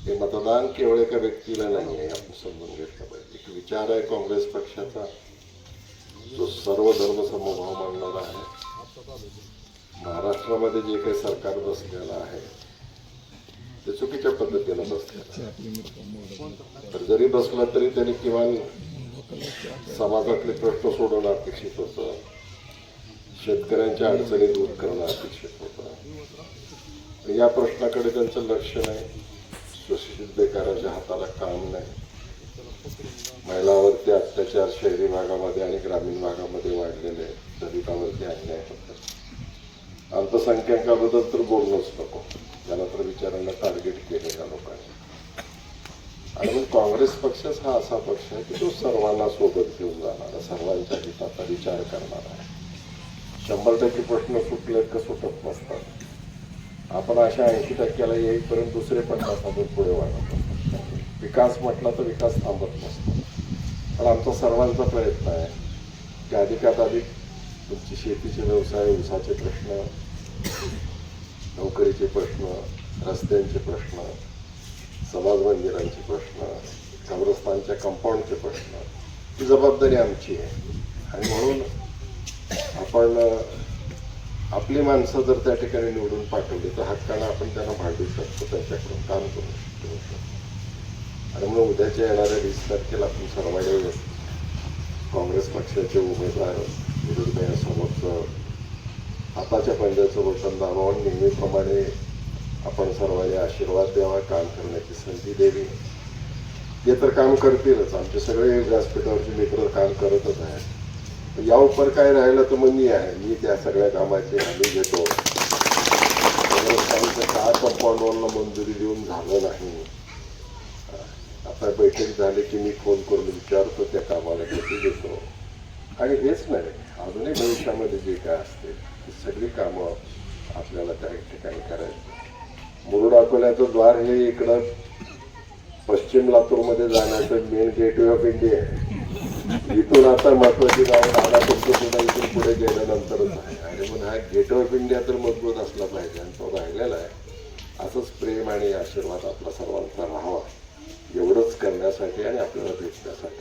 हे मतदान केवळ एका व्यक्तीला नाही आहे आपण समजून घेतलं पाहिजे एक विचार आहे काँग्रेस पक्षाचा जो सर्व धर्म समभाव मानणारा आहे महाराष्ट्रामध्ये जे काही सरकार बसलेलं आहे ते चुकीच्या पद्धतीनं बसलेलं तर जरी बसलं तरी त्यांनी किमान समाजातले प्रश्न सोडवणं अपेक्षित होतं शेतकऱ्यांच्या अडचणी दूर करणं अपेक्षित होतं या प्रश्नाकडे त्यांचं लक्ष नाही सुशिक्षित बेकाराच्या हाताला काम नाही. महिलावरती अत्याचार शहरी भागामध्ये आणि ग्रामीण भागामध्ये वाढलेले आहेत. दलितांवरती अन्याय होतात अल्पसंख्याकाबद्दल तर बोलणंच नको. त्याला तर विचारांना टार्गेट केले या लोकांनी. आणि मग काँग्रेस पक्षच हा असा पक्ष आहे की तो सर्वांना सोबत घेऊन जाणारा सर्वांच्या हिताचा विचार करणारा आहे. शंभर टक्के प्रश्न सुटले का सुटत नसतात. आपण अशा ऐंशी टक्क्याला येईपर्यंत दुसरे पन्नास आपण पुढे वाढत विकास म्हटला तर विकास थांबत नसतो. पण आमचा सर्वांचा प्रयत्न आहे की अधिकात अधिक तुमची शेतीचे व्यवसाय ऊसाचे प्रश्न नोकरीचे प्रश्न रस्त्यांचे प्रश्न समाज मंदिरांचे प्रश्न कब्रस्तानच्या कंपाऊंडचे प्रश्न ही जबाबदारी आमची आहे. आणि म्हणून आपण आपली माणसं जर त्या ठिकाणी निवडून पाठवली तर हक्कानं आपण त्यांना भांडू शकतो त्यांच्याकडून काम करू शकतो. आणि मग उद्याच्या येणाऱ्या वीस तारखेला आपण सर्वांनी काँग्रेस पक्षाचे उमेदवार विरुद्ध समोरचं हाताच्या पंजाचं वचन दाबावून नेहमीप्रमाणे आपण सर्वांनी आशीर्वाद द्यावा काम करण्याची संधी द्यावी. ते तर काम करतीलच. आमचे सगळे व्यासपीठावरचे मित्र काम करतच आहेत. या उपर काय राहिलं तर मग मी आहे. मी त्या सगळ्या कामाची हमी घेतो. काय का कंपाऊंडवरला मंजुरी देऊन झालं नाही. आता बैठक झाली की मी फोन करून विचारतो त्या कामाला किती देतो. आणि हेच नाही. अजूनही भविष्यामध्ये जे काय असते ती सगळी कामं आपल्याला त्या ठिकाणी करायची. मुरुड अकोल्याचं द्वार हे इकडं पश्चिम लातूरमध्ये जाण्याचं मेन गेटवे ऑफ इंडिया आहे. इथून आता महत्वाची गाव दादा तुमचं पुन्हा इथून पुढे गेल्यानंतरच आहे. आणि म्हणून हा गेट ऑफ इंडिया तर मजबूत असला पाहिजे आणि तो राहिलेला आहे. असंच प्रेम आणि आशीर्वाद आपला सर्वांचा राहावा. एवढंच करण्यासाठी आणि आपल्याला भेटण्यासाठी.